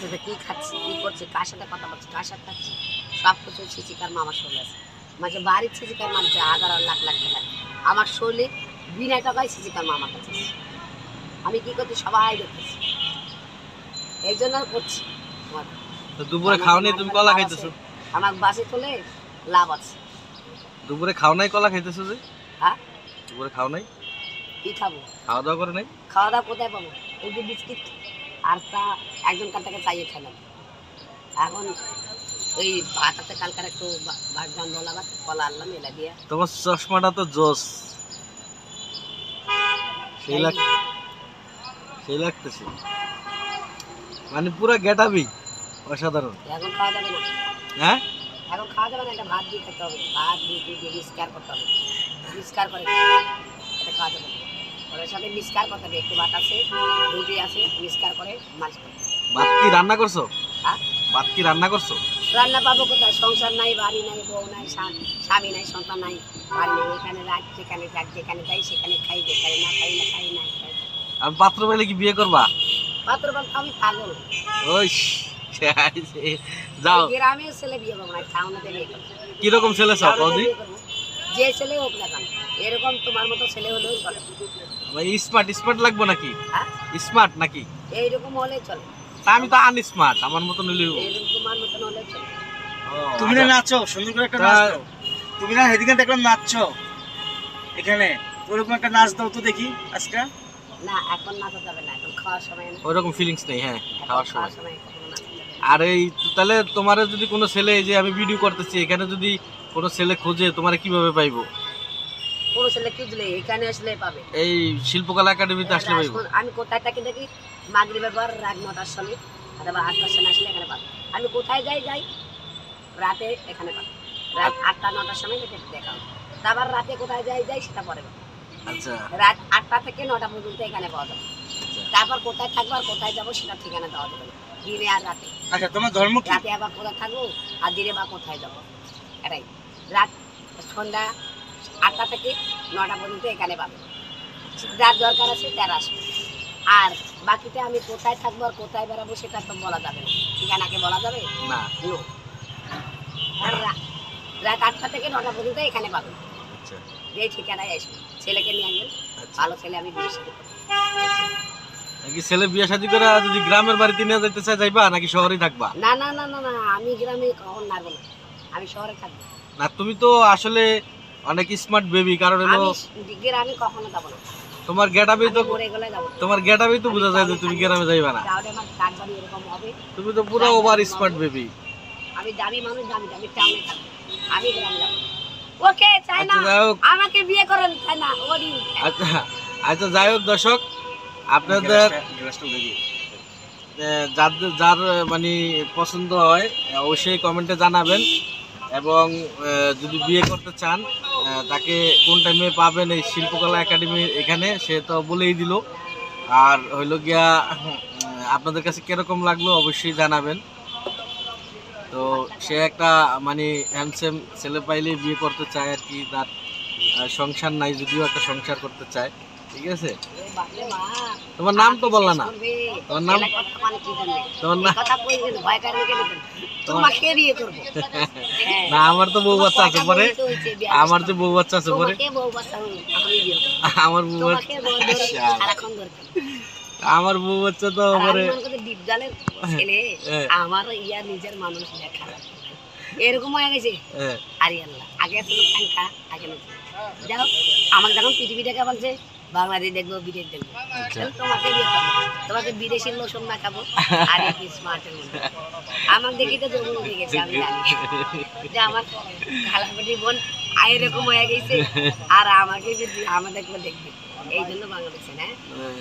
দেখতেছে কি খাচ্ছি কি করছে কার সাথে কথা বলছে কার সাথে খাচ্ছি সব কিছু ছিচিকার মামার শরীরে আছে। মাঝে বাড়ির ছিচিকার মানছে হাজার লাখ লাখ টাকা। আমার শরীরে বিনা টাকায় ছিচিকার মামার কাছে আমি কি করছি সবাই দেখতেছি। এই জন্য করছি। তো দুপুরে খাও নাই তুমি কলা খাইতেছো? আমার বাসে চলে লাভ আছে। দুপুরে খাও নাই কলা খাইতেছো যে? হ্যাঁ? দুপুরে খাও নাই? কি খাব? খাওয়া দাওয়া করে নাই? খাওয়া দাওয়া কোথায় পাবো? ওই যে বিস্কিট। আর চা একজন কার থেকে চাইয়ে খেলাম। এখন ওই ভাত আছে কালকার একটু ভাত জন্ম লাগাত কলা আনলাম এলা দিয়ে। তোমার চশমাটা তো জোস। সেই লাগ সেই লাগতেছে। মানে পুরো গেটাবি অসাধারণ। এখন খাওয়া যাবে না? হ্যাঁ? এখন খাওয়া যাবে না এটা ভাত দিয়ে খেতে হবে। ভাত দিয়ে দিয়ে দিয়ে মিসকার করতে হবে। মিসকার করে এটা খাওয়া যাবে না। ওর সাথে মিসকার করতে হবে একটু ভাত আছে রুটি আছে মিসকার করে মাছ করতে ভাত কি রান্না করছ? হ্যাঁ? ভাত কি রান্না করছ? রান্না পাবো কোথায়? সংসার নাই বাড়ি নাই বউ নাই স্বামী নাই সন্তান নাই বাড়ি নাই এখানে রাত যেখানে রাত যেখানে যাই সেখানে খাই যেখানে না খাই না খাই না খাই। আর পাত্র পেলে কি বিয়ে করবা? পাত্র পাত্র আমি পাগল। ওই যাও। গ্রামের ছেলে বিয়ে করব না টাউনেতে বিয়ে করব। কীরকম ছেলে সব। যে ছেলে হোক না এরকম তোমার মতো ছেলে হলেও চলে। স্মার্ট স্মার্ট লাগবে নাকি? হ্যাঁ? স্মার্ট নাকি? এইরকম হলে চলে। তা আমি তো আনস্মার্ট আমার মতো নিলেও এইরকম তোমার মতন হলে চলে। তুমি না নাচো সুন্দর করে একটা নাচ দাও। তুমি না দেখলাম নাচছো। এখানে ওরকম একটা নাচ দাও তো দেখি আজকে। না এখন নাচা যাবে না এখন খাওয়ার সময় না ওইরকম ফিলিংস নেই হ্যাঁ খাওয়ার সময়। আর এই তাহলে তোমার যদি কোনো ছেলে যে আমি ভিডিও করতেছি এখানে যদি কোনো ছেলে খোঁজে তোমার কীভাবে পাইবো? কোনো ছেলে খুঁজলে এখানে আসলে পাবে। এই শিল্পকলা একাডেমিতে আসলে রাজপুর- আমি কোথায় থাকি দেখি? মাগরিবের পর রাত নটার সময় অথবা আটটার সময় আসলে এখানে পাবো। আমি কোথায় যাই যাই রাতে এখানে পাবো। রাত আটটা নটার সময় দেখে দেখা হবে তারপর রাতে কোথায় যাই যাই সেটা পরে পাবো। আচ্ছা। রাত আটটা থেকে নটা পর্যন্ত এখানে পাওয়া যাবে। আচ্ছা। তারপর কোথায় থাকব আর কোথায় যাব সেটা ঠিকানা দেওয়া যাবে। দিনে আর রাতে। আচ্ছা তোমার ধর্ম রাতে আবার কোথায় থাকব আর দিনে বা কোথায় যাব? এটাই। রাত সন্ধ্যা আটটা থেকে নটা পর্যন্ত এখানে পাবে। যার দরকার আছে তার আসবে। আর বাকিটা আমি কোথায় থাকব আর কোথায় বেড়াবো সেটা তো বলা যাবে না। ঠিকানাকে বলা যাবে? না। রাত আটটা থেকে নটা পর্যন্ত এখানে পাবেন আচ্ছা। যে ঠিকানায় আসবে। ছেলেকে নিয়ে আসবেন। আচ্ছা। ভালো ছেলে আমি বিয়ে সাথে নাকি ছেলে বিয়ে শাদী করে যদি গ্রামের বাড়িতে নিয়ে যাইতে চাই যাইবা নাকি শহরেই থাকবা? না না না না না আমি গ্রামে কখন নাড়বো না। আমি শহরে থাকব। না তুমি তো আসলে অনেক স্মার্ট বেবি কারণ হলো গ্রামে কখনো যাব না। তোমার গেটাবি তো। তোমার গেটাবি তো বোঝা যায় যে তুমি গ্রামে যাইবা না। তাহলে আমার ডাক বাড়ি এরকম হবে। তুমি তো পুরো ওভার স্মার্ট বেবি আমি দামি মানুষ দামি দামি টাউনে থাকব আমি গ্রামে যাব। ওকে চাই না। আচ্ছা যাই হোক। আমাকে বিয়ে করেন চাই না। ওদিন আচ্ছা আচ্ছা যাই হোক দর্শক আপনাদের যার যার মানে পছন্দ হয় অবশ্যই কমেন্টে জানাবেন। এবং যদি বিয়ে করতে চান তাকে কোন টাইমে পাবেন এই শিল্পকলা একাডেমি এখানে, সে তো বলেই দিল। আর হইল গিয়া আপনাদের কাছে কীরকম লাগল অবশ্যই জানাবেন। তো সে একটা মানে হ্যান্ডসেম ছেলে পাইলে বিয়ে করতে চায় আর কি, তার সংসার নাই, যদিও একটা সংসার করতে চায়। ঠিক আছে? তোমার নাম তো বললা না তোমার নাম? মানে? তোমার নাম। না আমার তো বউ বাচ্চা আছে পরে তো আমার যে বউ বাচ্চা আছে পরে। আমার বউ বাচ্চা আচ্ছা। আমার বউ বাচ্চা তো পরে। আমার ইয়া নিজের মানুষ দেখা এরকম হয়ে গেছে আরে আল্লাহ আগে ছিল আগে যাই হোক আমাকে যখন পৃথিবী দেখা বলছে বাংলাদেশ দেখব বিদেশ দেখব। আচ্ছা। তোমাকে তোমাকে বিদেশি লোসন না খাব আর কি স্মার্টের মধ্যে। আমার দেখি তো জমি উঠে গেছে আমি জানি। যে আমার খালাপাটি বোন এরকম হয়ে গেছে আর আমাকে যদি আমাদেরকে দেখবে। এই জন্য বাংলাদেশে না? হ্যাঁ।